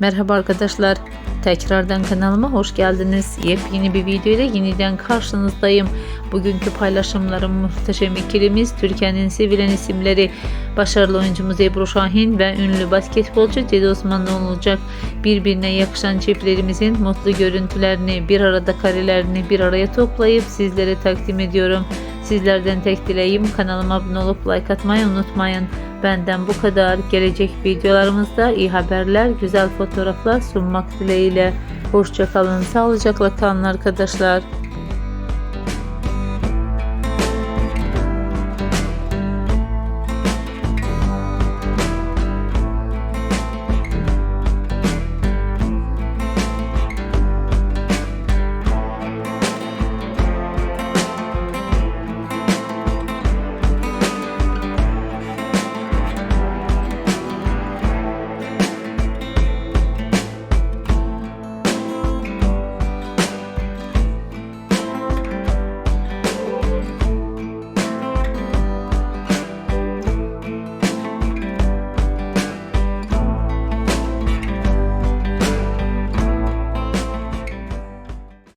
Merhaba arkadaşlar. Tekrardan kanalıma hoş geldiniz. Yepyeni bir video ile yeniden karşınızdayım. Bugünkü paylaşımlarım muhteşem ikilimiz Türkiye'nin sevilen isimleri başarılı oyuncumuz Ebru Şahin ve ünlü basketbolcu Cedi Osmanlı olacak. Birbirine yakışan çiftlerimizin mutlu görüntülerini, bir arada karelerini bir araya toplayıp sizlere takdim ediyorum. Sizlerden tek dileğim kanalıma abone olup like atmayı unutmayın. Benden bu kadar. Gelecek videolarımızda iyi haberler, güzel fotoğraflar sunmak dileğiyle. Hoşçakalın, sağlıcakla kalın arkadaşlar.